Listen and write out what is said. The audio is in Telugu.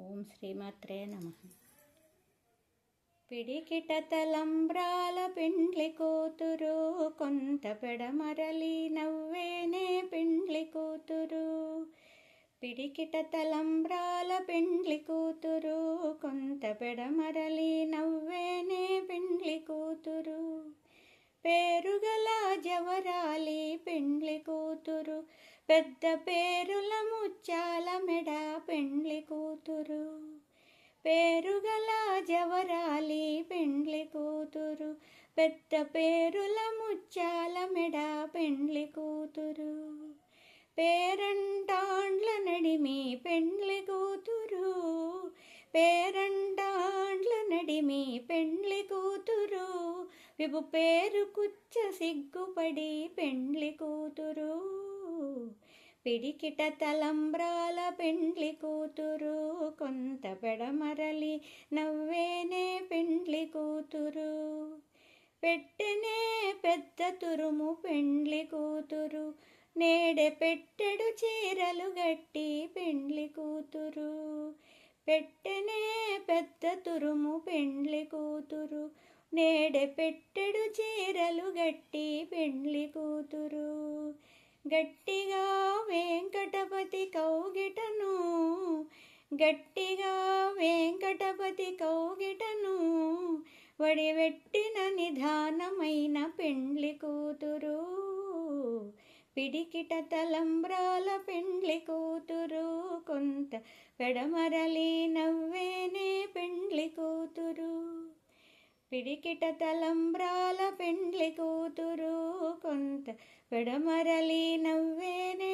ఓం శ్రీమాత్రే నమ. పిడికిట తలంబ్రాల పిండ్లి కూతురు కొంత పెడమరలి నవ్వేనే పిండ్లి కూతురు. పిడికిట తలంబ్రాల పిండ్లి కూతురు కొంత పెడమరలి నవ్వేనే పిండ్లి కూతురు. పేరుగా పెద్ద పేరుల ముచ్చాల మెడ పెండ్లి కూతురు. పేరుగల జవరాలి పెండ్లి కూతురు. పెద్ద పేరుల ముచ్చాల మెడ పెండ్లి కూతురు. పేరంటాండ్ల నడిమి పెండ్లి కూతురు. పేరంటాండ్ల నడిమి పెండ్లి కూతురు. విభు పేరు కుచ్చ సిగ్గుపడి పెండ్లి కూతురు. పిడికిట తలంబ్రాల పెండ్లి కూతురు. కొంత పెడమరలి నవ్వేనే పెండ్లి కూతురు. పెట్టెనే పెద్ద తురుము పెండ్లి కూతురు. నేడె పెట్టెడు చీరలు గట్టి పెండ్లి కూతురు. పెట్టెనే పెద్ద తురుము పెండ్లి కూతురు. నేడ పెట్టెడు చీరలు గట్టి పెండ్లి కూతురు. గట్టిగా వెంకటపతి కౌగిటను. గట్టిగా వెంకటపతి కౌగిటను. వడివెట్టిన నిధానమైన పెండ్లి కూతురు. పిడికిట తలంబ్రాల పెండ్లి కూతురు. కొంత పెడమరలి నవ్వేనే పెండ్లి కూతురు. పిడికిట తలంబ్రాల పెండ్లి కూతురు కొంత విడమరలి నవ్వేనే